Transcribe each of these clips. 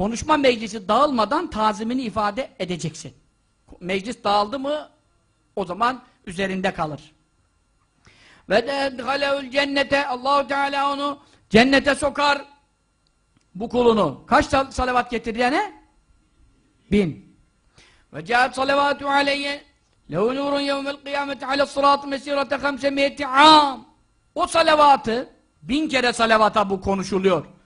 konuşma meclisi dağılmadan tazimini ifade edeceksin. Meclis dağıldı mı o zaman üzerinde kalır. Ve de edhaleül cennete Allahu Teala onu cennete sokar bu kulunu. Kaç sal salavat getirene? Bin. Ve cahat salavatu aleyye lehu nurun yevmel kıyameti ala sıratı mesirete hamsemiyeti am. O salavatı bin kere salavata bu konuşuluyor.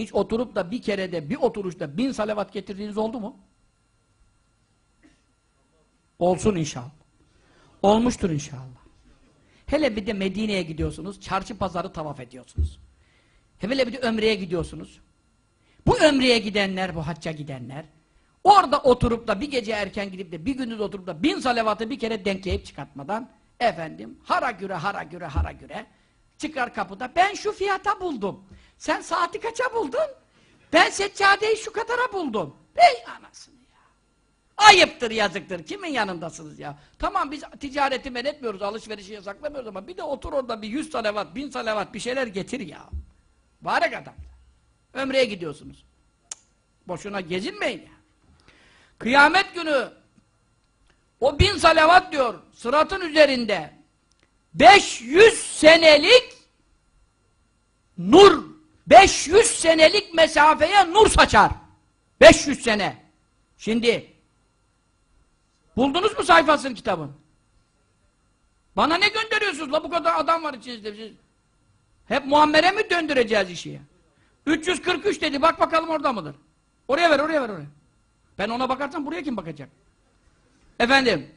Hiç oturup da bir kerede bir oturuşta bin salavat getirdiğiniz oldu mu? Olsun inşallah. Olmuştur inşallah. Hele bir de Medine'ye gidiyorsunuz, çarşı pazarı tavaf ediyorsunuz. Hele bir de ömreye gidiyorsunuz. Bu ömreye gidenler, bu hacca gidenler, orada oturup da bir gece erken gidip de bir gündüz oturup da bin salavatı bir kere denkleyip çıkartmadan, efendim, hara güre, hara güre, hara güre, çıkar kapıda, ben şu fiyata buldum. Sen saati kaça buldun? Ben seccadeyi şu kadara buldum. Ey anasını ya! Ayıptır, yazıktır. Kimin yanındasınız ya? Tamam biz ticareti men etmiyoruz, alışverişi yasaklamıyoruz ama bir de otur orada bir yüz salavat, bin salavat bir şeyler getir ya. Barek adam. Ömreye gidiyorsunuz. Cık, Boşuna gezinmeyin ya. Kıyamet günü o bin salavat diyor sıratın üzerinde 500 senelik 500 senelik mesafeye nur saçar. 500 sene. Şimdi buldunuz mu sayfasını kitabın? Bana ne gönderiyorsunuz la bu kadar adam var içinizde siz? Hep Muammer'e mi döndüreceğiz işi ya? 343 dedi bak bakalım orada mıdır? Oraya ver oraya ver oraya. Ben ona bakarsam buraya kim bakacak? Efendim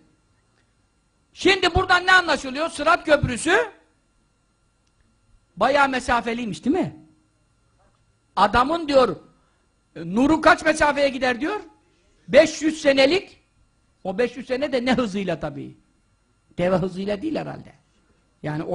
Şimdi buradan ne anlaşılıyor? Sırat köprüsü bayağı mesafeliymiş değil mi? Adamın diyor e, nuru kaç mesafeye gider diyor? 500 senelik o 500 sene de ne hızıyla tabii. Deve hızıyla değil herhalde. Yani